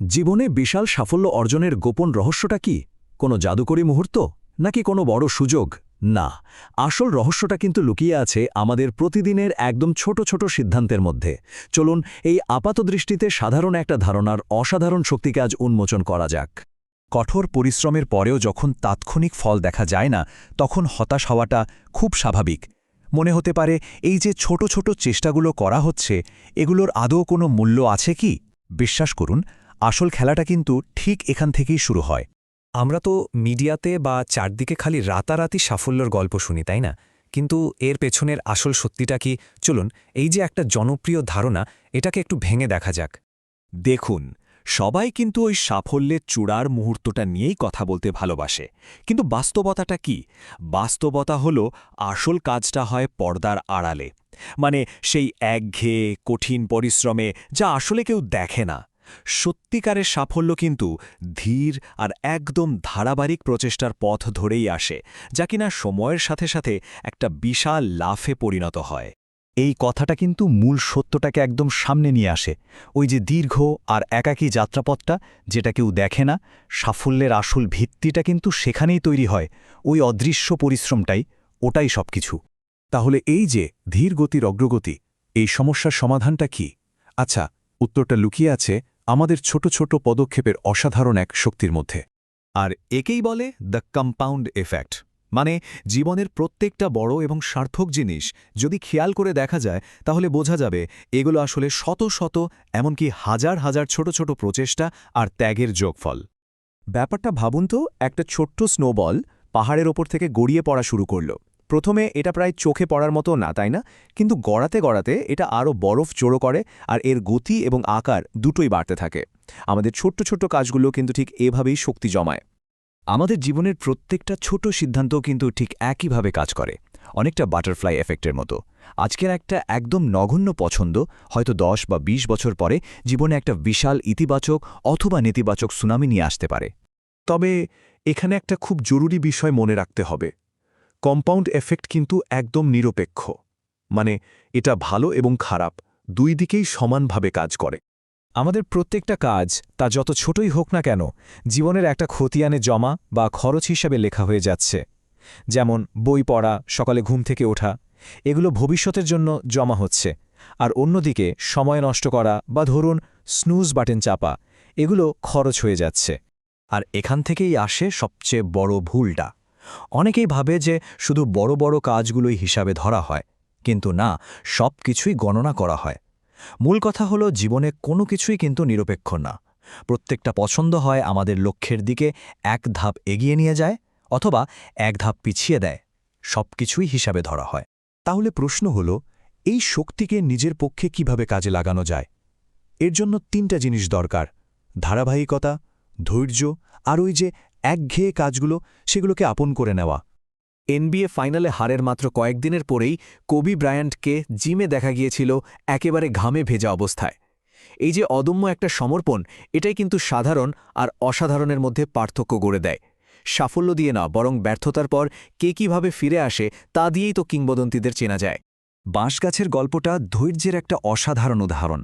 জীবনে বিশাল সাফল্য অর্জনের গোপন রহস্যটা কি? কোনো জাদুকরী মুহূর্ত? নাকি কোনো বড় সুযোগ? না, আসল রহস্যটা কিন্তু লুকিয়ে আছে আমাদের প্রতিদিনের একদম ছোট ছোট সিদ্ধান্তের মধ্যে। চলুন এই আপাতদৃষ্টিতে সাধারণ একটা ধারণার অসাধারণ শক্তিকে আজ উন্মোচন করা যাক। কঠোর পরিশ্রমের পরেও যখন তাৎক্ষণিক ফল দেখা যায় না, তখন হতাশ হওয়াটা খুব স্বাভাবিক। মনে হতে পারে এই যে ছোট ছোট চেষ্টাগুলো করা হচ্ছে, এগুলোর আদৌ কোনো মূল্য আছে কি? বিশ্বাস করুন আসল খেলাটা কিন্তু ঠিক এখান থেকেই শুরু হয়। আমরা তো মিডিয়াতে বা চারদিকে খালি রাতারাতি সাফল্যের গল্প শুনি, তাই না? কিন্তু এর পেছনের আসল সত্যিটা কি? চলুন, এই যে একটা জনপ্রিয় ধারণা, এটাকে একটু ভেঙে দেখা যাক। দেখুন, সবাই কিন্তু ওই সাফল্যের চূড়ার মুহূর্তটা নিয়েই কথা বলতে ভালোবাসে। কিন্তু বাস্তবতাটা কি? বাস্তবতা হল, আসল কাজটা হয় পর্দার আড়ালে। মানে সেই একঘেয়ে, কঠিন পরিশ্রমে, যা আসলে কেউ দেখে না। সত্যিকারের সাফল্য কিন্তু ধীর আর একদম ধারাবাহিক প্রচেষ্টার পথ ধরেই আসে, যা কিনা সময়ের সাথে সাথে একটা বিশাল লাফে পরিণত হয়। এই কথাটা কিন্তু মূল সত্যটাকে একদম সামনে নিয়ে আসে। ওই যে দীর্ঘ আর একাকী যাত্রাপথটা, যেটা কেউ দেখে না, সাফল্যের আসল ভিত্তিটা কিন্তু সেখানেই তৈরি হয়। ওই অদৃশ্য পরিশ্রমটাই, ওটাই সবকিছু। তাহলে এই যে ধীর গতির অগ্রগতি এই সমস্যার সমাধানটা কি? আচ্ছা উত্তরটা লুকিয়ে আছে আমাদের ছোট ছোট পদক্ষেপের অসাধারণ এক শক্তির মধ্যে। আর একেই বলে দ্য কম্পাউন্ড এফেক্ট মানে জীবনের প্রত্যেকটা বড় এবং সার্থক জিনিস যদি খেয়াল করে দেখা যায়, তাহলে বোঝা যাবে এগুলো আসলে শত শত, এমনকি হাজার হাজার ছোট ছোট প্রচেষ্টা আর ত্যাগের যোগফল। ব্যাপারটা ভাবুন তো, একটা ছোট্ট স্নোবল পাহাড়ের ওপর থেকে গড়িয়ে পড়া শুরু করল। প্রথমে এটা প্রায় চোখে পড়ার মতো না, তাই না? কিন্তু গড়াতে গড়াতে এটা আরও বরফ জোড়ো করে আর এর গতি এবং আকার দুটোই বাড়তে থাকে। আমাদের ছোট্ট ছোট্ট কাজগুলো কিন্তু ঠিক এভাবেই শক্তি জমায়। আমাদের জীবনের প্রত্যেকটা ছোট সিদ্ধান্তও কিন্তু ঠিক একইভাবে কাজ করে, অনেকটা বাটারফ্লাই এফেক্টের মতো। আজকের একটা একদম নগণ্য পছন্দ, হয়তো দশ বা ২০ বছর পরে জীবনে একটা বিশাল ইতিবাচক অথবা নেতিবাচক সুনামি নিয়ে আসতে পারে। তবে এখানে একটা খুব জরুরি বিষয় মনে রাখতে হবে। কম্পাউন্ড এফেক্ট কিন্তু একদম নিরপেক্ষ। মানে এটা ভালো এবং খারাপ, দুই দিকেই সমানভাবে কাজ করে। আমাদের প্রত্যেকটা কাজ, তা যত ছোটই হোক না কেন, জীবনের একটা খতিয়ানে জমা বা খরচ হিসাবে লেখা হয়ে যাচ্ছে। যেমন, বই পড়া, সকালে ঘুম থেকে ওঠা, এগুলো ভবিষ্যতের জন্য জমা হচ্ছে। আর অন্যদিকে, সময় নষ্ট করা বা ধরুন, স্নুজ বাটন চাপা, এগুলো খরচ হয়ে যাচ্ছে। আর এখান থেকেই আসে সবচেয়ে বড় ভুলটা। অনেকেই ভাবে যে শুধু বড় বড় কাজগুলোই হিসাবে ধরা হয়, কিন্তু না সব কিছুই গণনা করা হয়। মূল কথা হলো জীবনে কোনো কিছুই কিন্তু নিরপেক্ষ না। প্রত্যেকটা পছন্দ হয় আমাদের লক্ষ্যের দিকে এক ধাপ এগিয়ে নিয়ে যায় অথবা এক ধাপ পিছিয়ে দেয়। সব কিছুই হিসাবে ধরা হয়। তাহলে প্রশ্ন হল, এই শক্তিকে নিজের পক্ষে কীভাবে কাজে লাগানো যায়? এর জন্য তিনটা জিনিস দরকার, ধারাবাহিকতা, ধৈর্য আর ওই যে একঘেয়ে কাজগুলো সেগুলোকে আপন করে নেওয়া। এনবিএ ফাইনালে হারের মাত্র কয়েকদিনের পরেই কবি ব্রায়ান্টকে জিমে দেখা গিয়েছিল একেবারে ঘামে ভেজা অবস্থায়। এই যে অদম্য একটা সমর্পণ, এটাই কিন্তু সাধারণ আর অসাধারণের মধ্যে পার্থক্য গড়ে দেয়। সাফল্য দিয়ে না, বরং ব্যর্থতার পর কে কীভাবে ফিরে আসে তা দিয়েই তো কিংবদন্তিদের চেনা যায়। বাঁশগাছের গল্পটা ধৈর্যের একটা অসাধারণ উদাহরণ।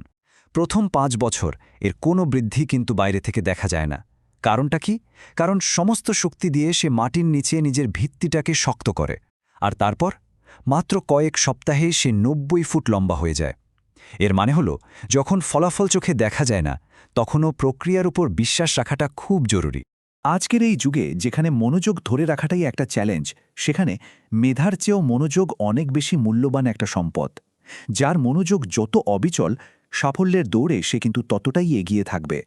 প্রথম পাঁচ বছর, এর কোনো বৃদ্ধি কিন্তু বাইরে থেকে দেখা যায় না। কারণটা কি? কারণ সমস্ত শক্তি দিয়ে সে মাটির নিচে নিজের ভিত্তিটাকে শক্ত করে। আর তারপর? মাত্র কয়েক সপ্তাহে সে নব্বই ফুট লম্বা হয়ে যায়। এর মানে হল, যখন ফলাফল চোখে দেখা যায় না, তখনও প্রক্রিয়ার উপর বিশ্বাস রাখাটা খুব জরুরি। আজকের এই যুগে যেখানে মনোযোগ ধরে রাখাটাই একটা চ্যালেঞ্জ, সেখানে মেধার চেয়েও মনোযোগ অনেক বেশি মূল্যবান একটা সম্পদ। যার মনোযোগ যত অবিচল, সাফল্যের দৌড়ে সে কিন্তু ততটাই এগিয়ে থাকবে।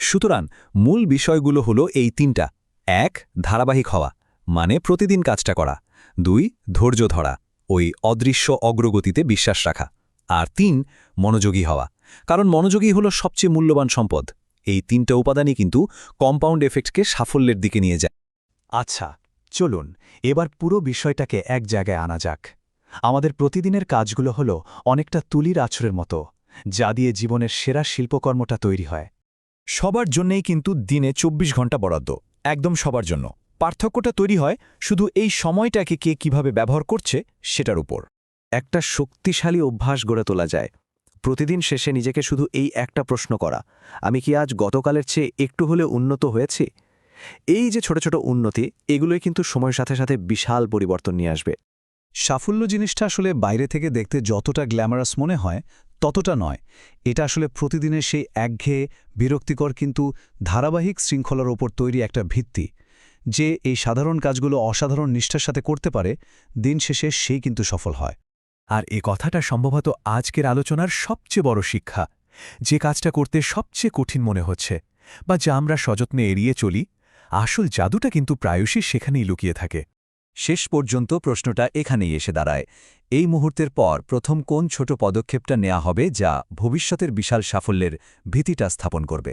সুতরাং মূল বিষয়গুলো হলো এই তিনটা। এক, ধারাবাহিক হওয়া মানে প্রতিদিন কাজটা করা। দুই, ধৈর্য ধরা, ওই অদৃশ্য অগ্রগতিতে বিশ্বাস রাখা। আর তিন, মনোযোগী হওয়া, কারণ মনোযোগী হলো সবচেয়ে মূল্যবান সম্পদ। এই তিনটা উপাদানই কিন্তু কম্পাউন্ড এফেক্টকে সাফল্যের দিকে নিয়ে যায়। আচ্ছা চলুন, এবার পুরো বিষয়টাকে এক জায়গায় আনা যাক। আমাদের প্রতিদিনের কাজগুলো হলো অনেকটা তুলির আছরের মতো, যা দিয়ে জীবনের সেরা শিল্পকর্মটা তৈরি হয়। সবার জন্যেই কিন্তু দিনে ২৪ ঘণ্টা বরাদ্দ, একদম সবার জন্য। পার্থক্যটা তৈরি হয় শুধু এই সময়টাকে কে কীভাবে ব্যবহার করছে সেটার উপর। একটা শক্তিশালী অভ্যাস গড়ে তোলা যায়। প্রতিদিন শেষে নিজেকে শুধু এই একটা প্রশ্ন করা, আমি কি আজ গতকালের চেয়ে একটু হলে উন্নত হয়েছি? এই যে ছোট ছোট উন্নতি, এগুলোই কিন্তু সময়ের সাথে সাথে বিশাল পরিবর্তন নিয়ে আসবে। সাফল্য জিনিসটা আসলে বাইরে থেকে দেখতে যতটা গ্ল্যামারাস মনে হয় ততটা নয়। এটা আসলে প্রতিদিনের সেই একঘেয়ে, বিরক্তিকর কিন্তু ধারাবাহিক শৃঙ্খলার ওপর তৈরি একটা ভিত্তি। যে এই সাধারণ কাজগুলো অসাধারণ নিষ্ঠার সাথে করতে পারে, দিন শেষে সেই কিন্তু সফল হয়। আর এ কথাটা সম্ভবত আজকের আলোচনার সবচেয়ে বড় শিক্ষা। যে কাজটা করতে সবচেয়ে কঠিন মনে হচ্ছে বা যা আমরা সযত্নে এড়িয়ে চলি, আসল জাদুটা কিন্তু প্রায়শই সেখানেই লুকিয়ে থাকে। শেষ পর্যন্ত প্রশ্নটা এখানেই এসে দাঁড়ায়। এই মুহূর্তের পর প্রথম কোন ছোট পদক্ষেপটা নেওয়া হবে যা ভবিষ্যতের বিশাল সাফল্যের ভীতিটা স্থাপন করবে?